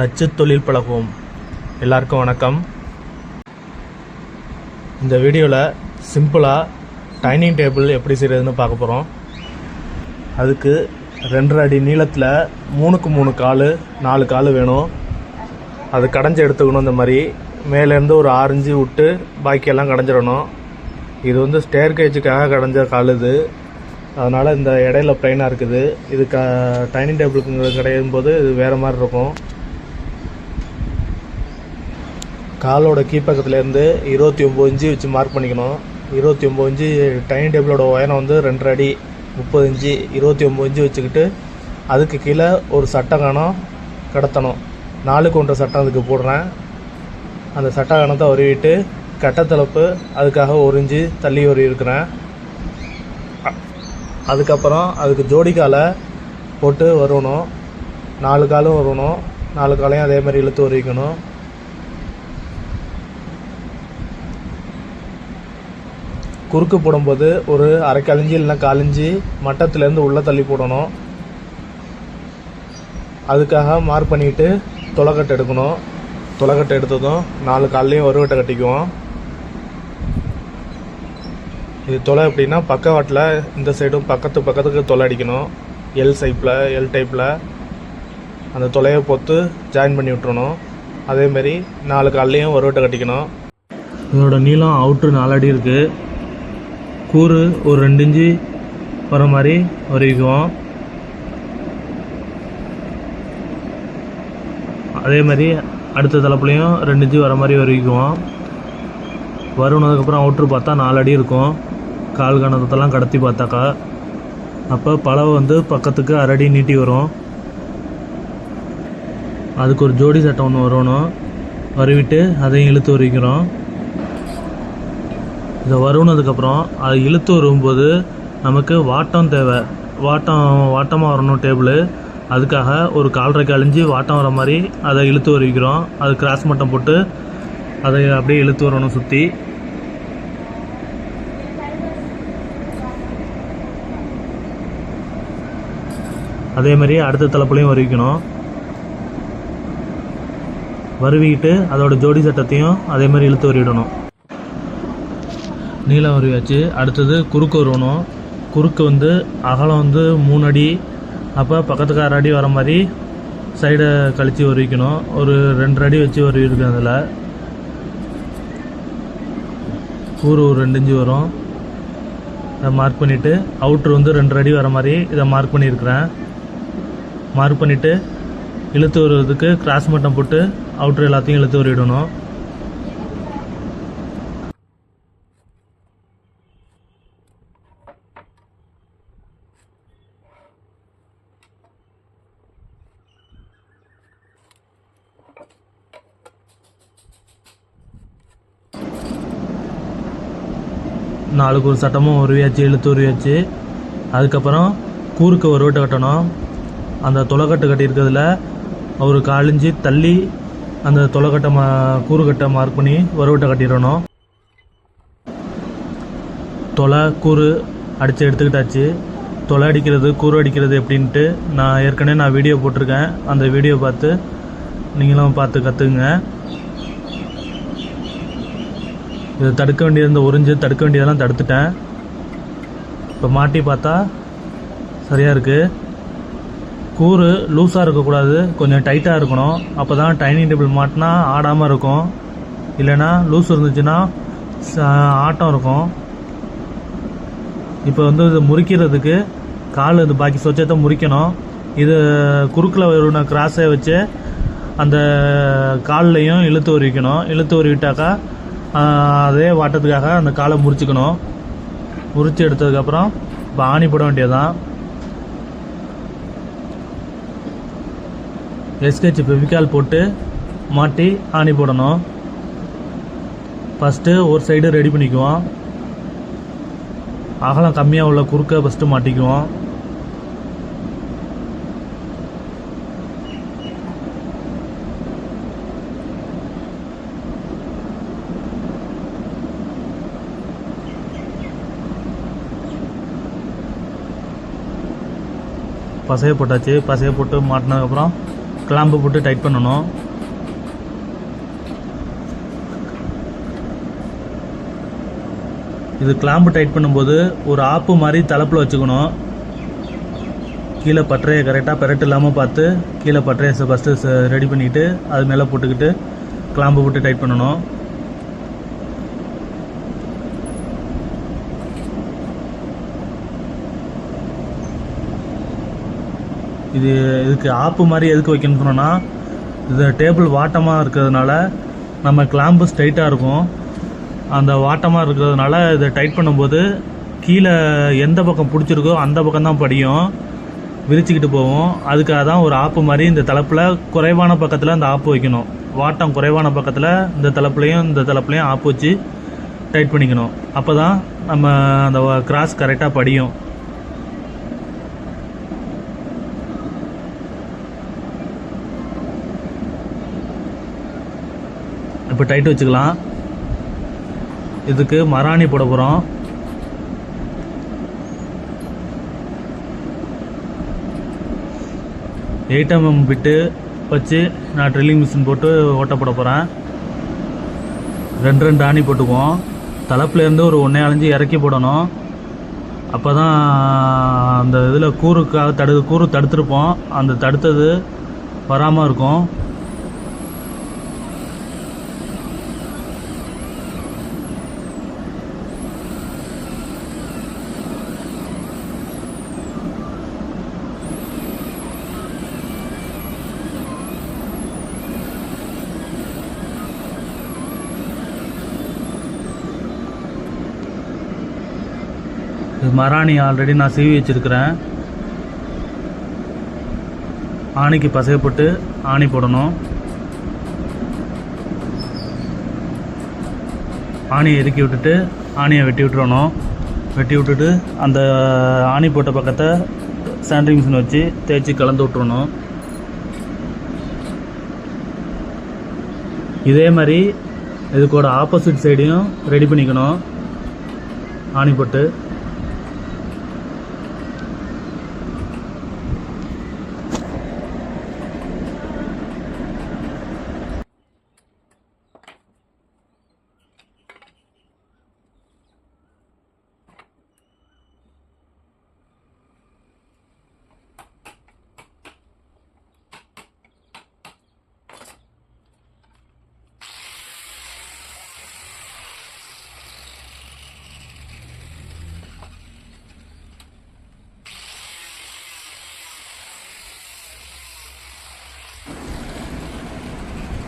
தச்சு தொழில் பழகுவோம். எல்லாருக்கும் வணக்கம். இந்த வீடியோவில் சிம்பிளாக டைனிங் டேபிள் எப்படி செய்கிறதுன்னு பார்க்க போகிறோம் அதுக்கு ரெண்டரை அடி நீளத்தில் மூணுக்கு மூணு கால் நாலு கால் வேணும். அது கடைஞ்சி எடுத்துக்கணும் இந்த மாதிரி. மேலேருந்து ஒரு ஆரஞ்சு விட்டு பாக்கியெல்லாம் கடைஞ்சிடணும். இது வந்து ஸ்டேர் கேஜுக்காக கடைஞ்ச கால் இது. அதனால் இந்த இடையில ப்ளைனாக இருக்குது. இது க டைனிங் டேபிளுக்கு கிடையும் போது இது வேறு மாதிரி இருக்கும். காலோட கீப்பக்கத்துலேருந்து இருபத்தி ஒம்பது இன்ச்சு வச்சு மார்க் பண்ணிக்கணும். இருபத்தி ஒம்பது இன்ச்சு டைனிங் டேபிளோட உயரம் வந்து ரெண்டரை அடி முப்பது இன்ச்சு. இருபத்தி ஒம்பது இன்ச்சு வச்சுக்கிட்டு அதுக்கு கீழே ஒரு சட்டம் காணம் கடத்தணும். நாலுக்கு ஒன்றரை சட்டம் அதுக்கு போடுறேன். அந்த சட்ட கணத்தை உருவிட்டு கட்டத்தளப்பு அதுக்காக ஒரு இன்ச்சு தள்ளி ஒரு இருக்கிறேன். அதுக்கப்புறம் அதுக்கு ஜோடி காலை போட்டு வருவணும். நாலு காலும் வருவணும். நாலு காலையும் அதே மாதிரி இழுத்து உருவிக்கணும் குறுக்கு போடும்போது ஒரு அரை கழிஞ்சி இல்லைன்னா காலிஞ்சி மட்டத்துலேருந்து உள்ளே தள்ளி போடணும். அதுக்காக மார்க் பண்ணிட்டு தொலைக்கட்டை எடுக்கணும். தொலைக்கட்டை எடுத்ததும் நாலு கால்லையும் ஒருவட்டை கட்டிக்குவோம். இது தொலை எப்படின்னா பக்கவாட்டில் இந்த சைடும் பக்கத்து பக்கத்துக்கு தொலை அடிக்கணும். எல் சைப்பில் எல் டைப்பில் அந்த தொலையை பொத்து ஜாயின் பண்ணி விட்டுறணும். அதேமாரி நாலு கால்லையும் ஒரு வட்டை கட்டிக்கணும். இதோட நீளம் அவுட்ரு நாலடி இருக்குது கூறு ஒரு ரெண்டு இன்ச்சு வர மாதிரி வரைக்குவோம் அதே மாதிரி அடுத்த தலைப்புலையும் ரெண்டு இன்ச்சு வர மாதிரி வரைக்குவோம் வருனதுக்கப்புறம் அவுட்ரு பார்த்தா நாலு அடி இருக்கும். கால் கணத்தெல்லாம் கடத்தி பார்த்தாக்கா. அப்போ பலவை வந்து பக்கத்துக்கு அரடி நீட்டி வரும். அதுக்கு ஒரு ஜோடி சட்டை ஒன்று வரணும். வருவிட்டு அதையும் இழுத்து வரைக்கிறோம் இதை வருனதுக்கப்புறம் அதை இழுத்து வரும்போது நமக்கு வாட்டம் தேவை. வாட்டம் வாட்டமாக வரணும் டேபிள். அதுக்காக ஒரு கால்ரைக்கு அழிஞ்சு வாட்டம் வர மாதிரி அதை இழுத்து வருவிக்கிறோம். அது கிராஸ் மட்டம் போட்டு அதை அப்படியே இழுத்து வரணும் சுற்றி அதே மாதிரி அடுத்த தலைப்புலையும் வருவிக்கணும். வருவிக்கிட்டு அதோட ஜோடி சட்டத்தையும் அதே மாதிரி இழுத்து வருவிடணும். நீளம் வருவியாச்சு அடுத்தது குறுக்கு வருவணும் குறுக்கு வந்து அகலம் வந்து மூணு அடி. அப்போ பக்கத்துக்கு அரை அடி வர மாதிரி சைடை கழித்து வருவிக்கணும். ஒரு ரெண்டரை அடி வச்சு வருவிருக்கு அதில். கூறு ஒரு ரெண்டு இஞ்சி வரும். இதை மார்க் பண்ணிவிட்டு அவுட்ரு வந்து ரெண்டரை அடி வர மாதிரி இதை மார்க் பண்ணியிருக்கிறேன். மார்க் பண்ணிவிட்டு இழுத்து வருவதுக்கு கிராஸ் மட்டம் போட்டு அவுட்ரு எல்லாத்தையும் இழுத்து வருவிடணும். நாளுக்கு ஒரு சட்டமும் உருவியாச்சு இழுத்து உருவியாச்சு. அதுக்கப்புறம் கூறுக்கு ஒரு வீட்டை கட்டணும். அந்த தொலைக்கட்டு கட்டியிருக்கிறதுல ஒரு காலிஞ்சி தள்ளி அந்த தொலைக்கட்டை மா கூறுக்கட்டை மார்க் பண்ணி ஒரு வீட்டை கட்டிடணும். தொலை கூறு அடித்து எடுத்துக்கிட்டாச்சு. தொலை அடிக்கிறது கூறு அடிக்கிறது எப்படின்ட்டு நான் ஏற்கனவே நான் வீடியோ போட்டிருக்கேன். அந்த வீடியோ பார்த்து நீங்களும் பார்த்து கற்றுக்குங்க இதை தடுக்க வேண்டியது உறிஞ்சு தடுக்க வேண்டியதெல்லாம் தடுத்துட்டேன். இப்போ மாட்டி பார்த்தா சரியாக இருக்குது கூறு லூஸாக இருக்கக்கூடாது கொஞ்சம் டைட்டாக இருக்கணும். அப்போ தான் டைனிங் டேபிள் மாட்டினா ஆடாமல் இருக்கும். இல்லைன்னா லூஸ் இருந்துச்சுன்னா ஆட்டம் இருக்கும். இப்போ வந்து இது முறிக்கிறதுக்கு கால் இது பாக்கி சொச்சத்தை முறிக்கணும். இது குறுக்கில் வருன கிராஸை வச்சு அந்த கால்லையும் இழுத்து உரிக்கணும். இழுத்து உருவிட்டாக்கா அதே வாட்டத்துக்காக அந்த காலை முறிச்சுக்கணும். முறிச்சு எடுத்ததுக்கப்புறம் இப்போ ஆணி போட வேண்டியதுதான். எஸ்கேச் ஃபெவிகால் போட்டு மாட்டி ஆணி போடணும். ஃபஸ்ட்டு ஒரு சைடு ரெடி பண்ணிக்குவோம். அகலம் கம்மியாக உள்ள குறுக்க ஃபஸ்ட்டு மாட்டிக்குவோம். பசையை போட்டாச்சு. பசையை போட்டு மாட்டினதுக்கப்புறம் கிளாம்பு போட்டு டைட் பண்ணணும். இது கிளாம்பு டைட் பண்ணும்போது ஒரு ஆப்பு மாதிரி தலைப்பில் வச்சுக்கணும். கீழே பட்டறையை கரெக்டாக பெரட்டு இல்லாமல் பார்த்து கீழே பட்டறையை ஃபஸ்ட்டு ரெடி பண்ணிவிட்டு அது மேலே போட்டுக்கிட்டு கிளாம்பு போட்டு டைட் பண்ணணும். இது இதுக்கு ஆப்பு மாதிரி எதுக்கு வைக்கணும்னு சொன்னோன்னா இது டேபிள் வாட்டமாக இருக்கிறதுனால நம்ம கிளாம்பு ஸ்ட்ரைட்டாக இருக்கும். அந்த வாட்டமாக இருக்கிறதுனால இதை டைட் பண்ணும்போது கீழே எந்த பக்கம் பிடிச்சிருக்கோ அந்த பக்கம் தான் படியும். விரிச்சுக்கிட்டு போவோம் அதுக்காக தான் ஒரு ஆப்பு மாதிரி இந்த தலைப்பில் குறைவான பக்கத்தில் அந்த ஆப்பு வைக்கணும். வாட்டம் குறைவான பக்கத்தில் இந்த தலைப்புலையும் இந்த தலைப்புலையும் ஆப்பு வச்சு டைட் பண்ணிக்கணும். அப்போ தான் நம்ம அந்த கிராஸ் கரெக்டாக படியும். இப்போ டைட் வச்சுக்கலாம். இதுக்கு மராணி போட போகிறோம் எயிட் எம்எம் பிட்டு வச்சு நான் ட்ரில்லிங் மிஷின் போட்டு ஓட்ட போட போகிறேன் ரெண்டு ரெண்டு ஆணி போட்டுக்குவோம். தலைப்புலேருந்து ஒரு ஒன்றே அலைஞ்சு இறக்கி போடணும். அப்போ தான் அந்த இதில் கூறுக்காக தடு கூறு தடுத்துருப்போம். அந்த தடுத்தது வராமல் இருக்கும் இது மராணி ஆல்ரெடி நான் சீவி வச்சிருக்கிறேன். ஆணிக்கு பசைய போட்டு ஆணி போடணும். ஆணியை இறுக்கி விட்டுட்டு ஆணியை வெட்டி விட்டுறணும். வெட்டி விட்டுட்டு அந்த ஆணி போட்ட பக்கத்தை சாண்ட்ரிங் மிஷின் வச்சு தேய்ச்சி கலந்து விட்டுறணும். இதே மாதிரி இதுக்கோட ஆப்போசிட் சைடையும் ரெடி பண்ணிக்கணும். ஆணி போட்டு.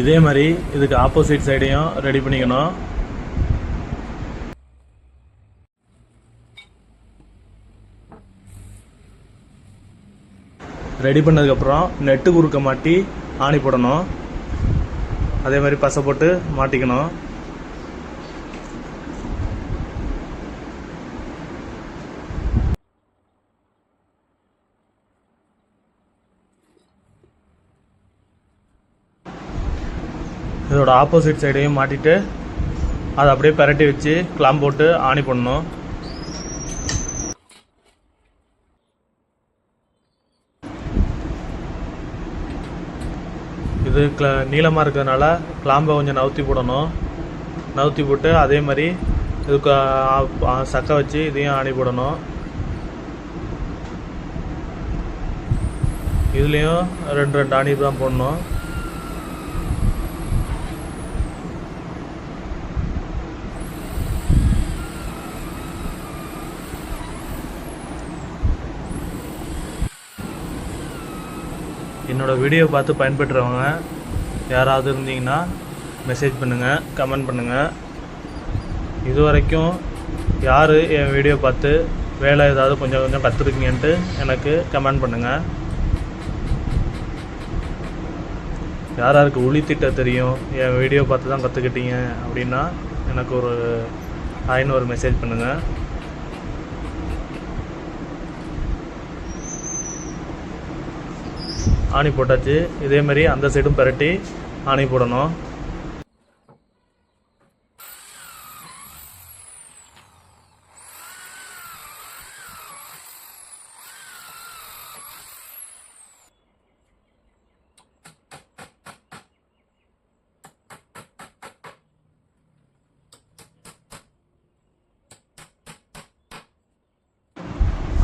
இதே மாதிரி இதுக்கு ஆப்போசிட் சைடையும் ரெடி பண்ணிக்கணும். ரெடி பண்ணதுக்கப்புறம் நெட்டு குறுக்க மாட்டி ஆணி போடணும். அதே மாதிரி பசை போட்டு மாட்டிக்கணும். இதோட ஆப்போசிட் சைடையும் மாட்டிட்டு அதை அப்படியே பரட்டி வச்சு கிளாம் போட்டு ஆணி பண்ணணும். இது கிள நீளமாக இருக்கிறதுனால கிளாம்பை கொஞ்சம் நவுத்தி போடணும். நவுத்தி போட்டு அதே மாதிரி இதுக்கு சக்கை வச்சு இதையும் ஆணி போடணும். இதுலேயும் ரெண்டு ரெண்டு ஆணி தான் போடணும். என்னோடய வீடியோ பார்த்து பயன்பெற்றவங்க யாராவது இருந்தீங்கன்னா மெசேஜ் பண்ணுங்கள் கமெண்ட் பண்ணுங்கள் இது வரைக்கும் யார் என் வீடியோ பார்த்து வேலை ஏதாவது கொஞ்சம் கொஞ்சம் கற்றுருக்கீங்கன்ட்டு எனக்கு கமெண்ட் பண்ணுங்கள் யார் யாருக்கு உளி திட்ட தெரியும் என் வீடியோ பார்த்து தான் கற்றுக்கிட்டீங்க அப்படின்னா எனக்கு ஒரு ஹாய்னு ஒரு மெசேஜ் பண்ணுங்கள் ஆணி போட்டாச்சு. இதே மாதிரி அந்த சைடும் பரட்டி ஆணி போடணும்.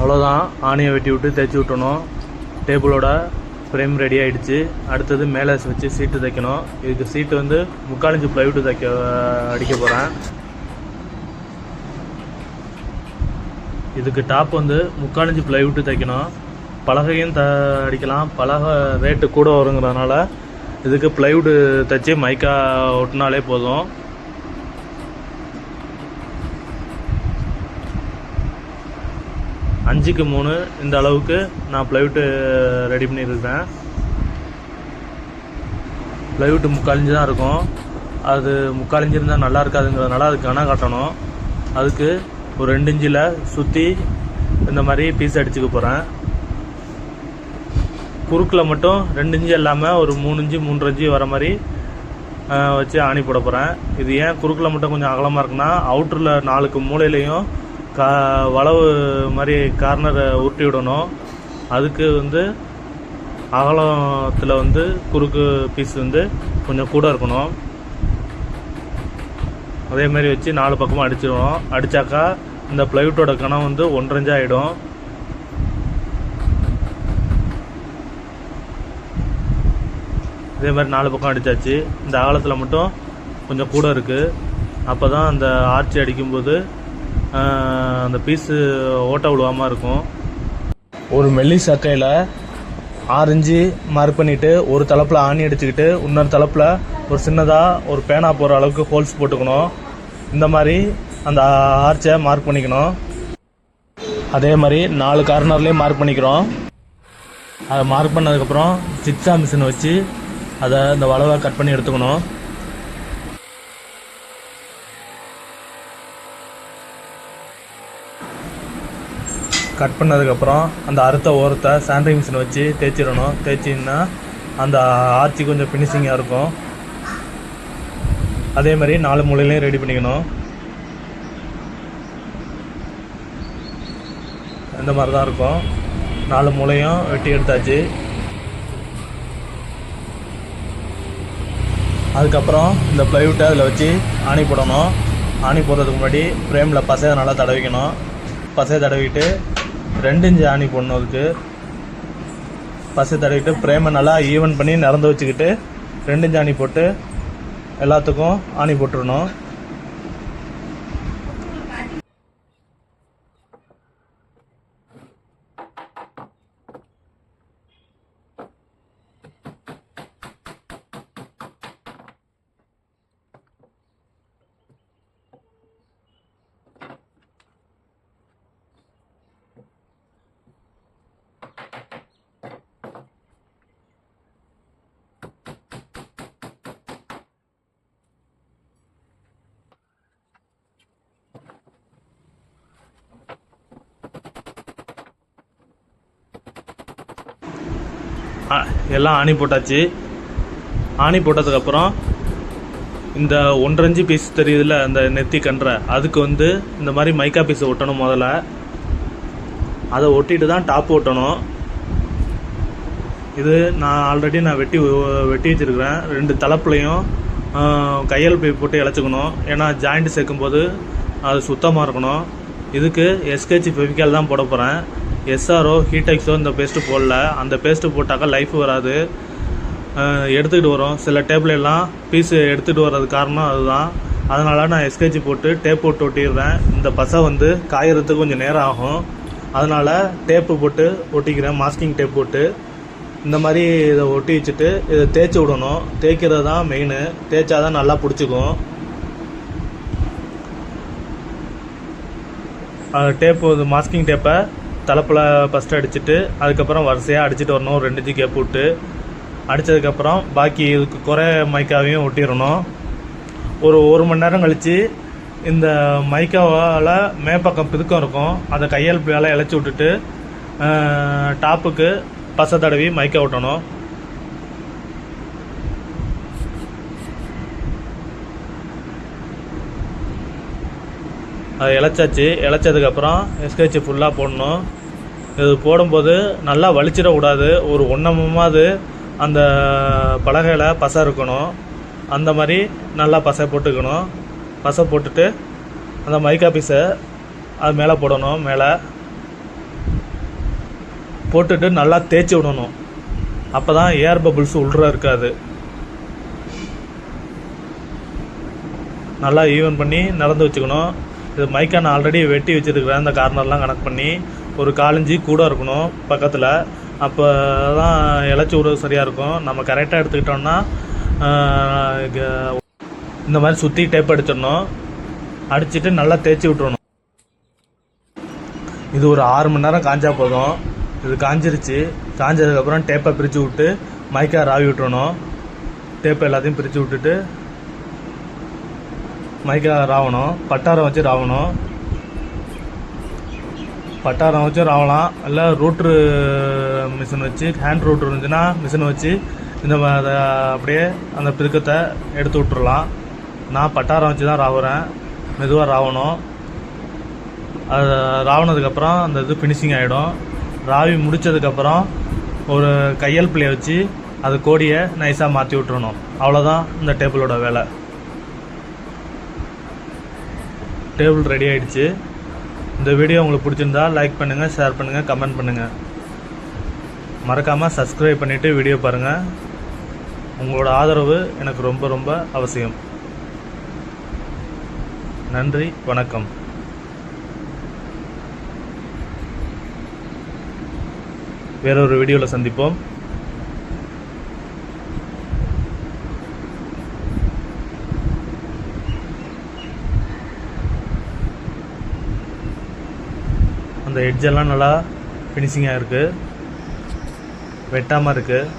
அவ்வளோதான் ஆணியை வெட்டி விட்டு தேய்ச்சி விட்டணும். டேபிளோட ஃப்ரேம் ரெடி ஆகிடுச்சு அடுத்தது மேலே வச்சு சீட்டு தைக்கணும். இதுக்கு சீட்டு வந்து முக்காலஞ்சு ப்ளைவுட்டு தைக்க அடிக்க போகிறேன் இதுக்கு டாப் வந்து முக்காலஞ்சு ப்ளைவுட்டு தைக்கணும். பலகையும் த அடிக்கலாம். பலகை ரேட்டு கூட வருங்கிறதுனால இதுக்கு ப்ளைவுட்டு தைச்சி மைக்கா ஒட்டினாலே போதும். அஞ்சுக்கு மூணு இந்த அளவுக்கு நான் ப்ளைவுட்டு ரெடி பண்ணியிருக்கேன். ப்ளைவுட்டு முக்காலிஞ்சு தான் இருக்கும். அது முக்காலிஞ்சு இருந்தால் நல்லா இருக்காதுங்கிறதுனால அதுக்கு கணம் காட்டணும். அதுக்கு ஒரு ரெண்டு இஞ்சில் சுற்றி இந்த மாதிரி பீஸ் அடிச்சுக்க போகிறேன் குறுக்கில் மட்டும் ரெண்டு இன்ச்சு இல்லாமல் ஒரு மூணு இன்ச்சு மூன்றரை இன்ச்சு வர மாதிரி வச்சு ஆணி போட போகிறேன் இது ஏன் குறுக்கில் மட்டும் கொஞ்சம் அகலமாக இருக்குன்னா அவுட்டரில் நாலுக்கு மூலையிலையும் கா வளவு மாதிரி கார்னரை உருட்டி விடணும். அதுக்கு வந்து அகலத்தில் வந்து குறுக்கு பீஸ் வந்து கொஞ்சம் கூட இருக்கணும். அதே மாதிரி வச்சு நாலு பக்கமும் அடிச்சிடுவோம் அடித்தாக்கா இந்த ப்ளைவுட்டோட கணம் வந்து ஒன்றரை அதே இதே மாதிரி நாலு பக்கம் அடித்தாச்சு இந்த அகலத்தில் மட்டும் கொஞ்சம் கூட இருக்குது அப்போ தான் அந்த ஆர்ச்சி அடிக்கும்போது அந்த பீஸு ஓட்ட விழுவாமல் இருக்கும். ஒரு மெல்லி சக்கையில் ஆரஞ்சு மார்க் பண்ணிவிட்டு ஒரு தளப்பில் ஆணி அடிச்சுக்கிட்டு இன்னொரு தளப்பில் ஒரு சின்னதாக ஒரு பேனா போகிற அளவுக்கு ஹோல்ஸ் போட்டுக்கணும். இந்த மாதிரி அந்த ஆர்ச்சை மார்க் பண்ணிக்கணும். அதே மாதிரி நாலு கார்னர்லேயும் மார்க் பண்ணிக்கிறோம். அதை மார்க் பண்ணதுக்கப்புறம் சிக்ஸா மிஷின் வச்சு அதை இந்த வளவை கட் பண்ணி எடுத்துக்கணும். கட் பண்ணதுக்கப்புறம் அந்த அறுத்த ஓரத்தை சாண்ட்ரிங் மிஷின் வச்சு தேய்ச்சிடணும். தேய்ச்சின்னா அந்த ஆர்ச்சி கொஞ்சம் ஃபினிஷிங்காக இருக்கும். அதே மாதிரி நாலு மூலையிலையும் ரெடி பண்ணிக்கணும். இந்த மாதிரி தான் இருக்கும். நாலு மூலையும் வெட்டி எடுத்தாச்சு. அதுக்கப்புறம் இந்த ப்ளைவுட்டை அதில் வச்சு ஆணி போடணும். ஆணி போடுறதுக்கு முன்னாடி ஃப்ரேமில் பசையை நல்லா தடவிக்கணும். பசையை தடவிட்டு ரெண்டு இன்ச்சு ஆணி போடணும் இருக்குது பசு தடவிட்டு ஃப்ரேமை நல்லா ஈவன் பண்ணி நடந்து வச்சுக்கிட்டு ரெண்டு இன்ச்சு ஆணி போட்டு எல்லாத்துக்கும் ஆணி போட்டுருணும் எல்லாம் ஆணி போட்டாச்சு. ஆணி போட்டதுக்கப்புறம் இந்த ஒன்றஞ்சு பீஸ் தெரியுதுல்ல அந்த நெத்தி கன்ற அதுக்கு வந்து இந்த மாதிரி மைக்கா பீஸை ஒட்டணும் முதல்ல. அதை ஒட்டிட்டு தான் டாப் ஒட்டணும். இது நான் ஆல்ரெடி நான் வெட்டி வெட்டி வச்சிருக்கிறேன். ரெண்டு தளப்புலையும் கையல் பை போட்டு இழைச்சிக்கணும். ஏன்னா ஜாயிண்ட் சேர்க்கும்போது அது சுத்தமாக இருக்கணும். இதுக்கு எஸ்கேச் ஃபெவிக்கால் தான் போட போகிறேன் எஸ்ஆர்ஓ ஹீடெக்ஸோ இந்த பேஸ்ட்டு போடல. அந்த பேஸ்ட்டு போட்டாக்கா லைஃப் வராது. எடுத்துக்கிட்டு வரும். சில டேப்லெல்லாம் பீஸு எடுத்துகிட்டு வர்றது காரணம் அதுதான். அதனால் நான் எஸ்கேஜி போட்டு டேப் போட்டு ஒட்டிடுறேன். இந்த பசை வந்து காயறதுக்கு கொஞ்சம் நேரம் ஆகும். அதனால் டேப்பு போட்டு ஒட்டிக்கிறேன். மாஸ்கிங் டேப் போட்டு. இந்த மாதிரி இதை ஒட்டி வச்சுட்டு இதை தேய்ச்சி விடணும். தேய்க்கிறது தான் மெயினு தேய்ச்சா தான் நல்லா பிடிச்சிக்கும். டேப்பு இது மாஸ்கிங் டேப்பை தலைப்பில் ஃபஸ்ட்டு அடிச்சுட்டு அதுக்கப்புறம் வரிசையாக அடிச்சுட்டு வரணும். ரெண்டு ஜி கேப் விட்டு அடித்ததுக்கப்புறம் பாக்கி இதுக்கு குறை மைக்காவையும் ஒட்டிடணும் ஒரு ஒரு மணி நேரம் கழித்து இந்த மைக்காவால் மேப்பக்கம் பிதுக்கம் இருக்கும். அதை கையால் வேலை இழைச்சி விட்டுட்டு டாப்புக்கு பச தடவி மைக்கா ஒட்டணும். அது இழைச்சாச்சு இழைச்சதுக்கப்புறம் எஸ்கேச்சு ஃபுல்லாக போடணும். இது போடும்போது நல்லா வலிச்சிடக்கூடாது. ஒரு ஒன்றமாவது அந்த பலகையில் பசை இருக்கணும். அந்த மாதிரி நல்லா பசை போட்டுக்கணும். பசை போட்டுட்டு அந்த மைக்கா பீஸை அது மேலே போடணும் மேலே. போட்டுட்டு நல்லா தேய்ச்சி விடணும். அப்போ தான் ஏர் பபுள்ஸ் உள்ள இருக்காது. நல்லா ஈவன் பண்ணி நடந்து வச்சுக்கணும். இது மைக்கா நான் ஆல்ரெடி வெட்டி வச்சுருக்கிறேன். இந்த கார்னர்லாம் கனெக்ட் பண்ணி ஒரு காலஞ்சி கூட இருக்கணும் பக்கத்தில். அப்போ தான் இழைச்சி விடுறது சரியாக இருக்கும். நம்ம கரெக்டாக எடுத்துக்கிட்டோம்னா இந்த மாதிரி சுற்றி டேப் அடிச்சிடணும். அடிச்சிட்டு நல்லா தேய்ச்சி விட்டுறணும். இது ஒரு ஆறு மணி நேரம் காஞ்சா போதும். இது காஞ்சிருச்சு. காஞ்சதுக்கப்புறம் டேப்பை பிரித்து விட்டு மைக்காக ராவி விட்டுறணும். டேப்பை எல்லாத்தையும் பிரித்து விட்டுட்டு மைக்கா ராவணும் பட்டாரம் வச்சு ராவணும் பட்டாரம் வச்சு ராவலாம் இல்லை ரூட்ரு மிஷின் வச்சு ஹேண்ட் ரூட்ரு இருந்துச்சுன்னா மிஷின் வச்சு இந்த மாதிரி அதை அப்படியே அந்த பிதுக்கத்தை எடுத்து விட்டுறலாம். நான் பட்டாரம் வச்சு தான் ராவுறேன். மெதுவாக ராவணும். அது ராவணதுக்கப்புறம் அந்த இது ஃபினிஷிங் ஆகிடும் ராவி முடிச்சதுக்கப்புறம் ஒரு கையல் பிள்ளைய வச்சு அது கோடியை நைஸாக மாற்றி விட்டுறணும். அவ்வளோதான் இந்த டேபிளோட வேலை. டேபிள் ரெடி ஆகிடுச்சு இந்த வீடியோ உங்களுக்கு பிடிச்சிருந்தா லைக் பண்ணுங்கள் ஷேர் பண்ணுங்கள் கமெண்ட் பண்ணுங்கள் மறக்காமல் சப்ஸ்கிரைப் பண்ணிவிட்டு வீடியோ பாருங்கள் உங்களோட ஆதரவு எனக்கு ரொம்ப ரொம்ப அவசியம். நன்றி வணக்கம். வேறொரு வீடியோவில் சந்திப்போம். அந்த எட்ஜெல்லாம் நல்லா ஃபினிஷிங்காக இருக்குது வெட்டாமல் இருக்குது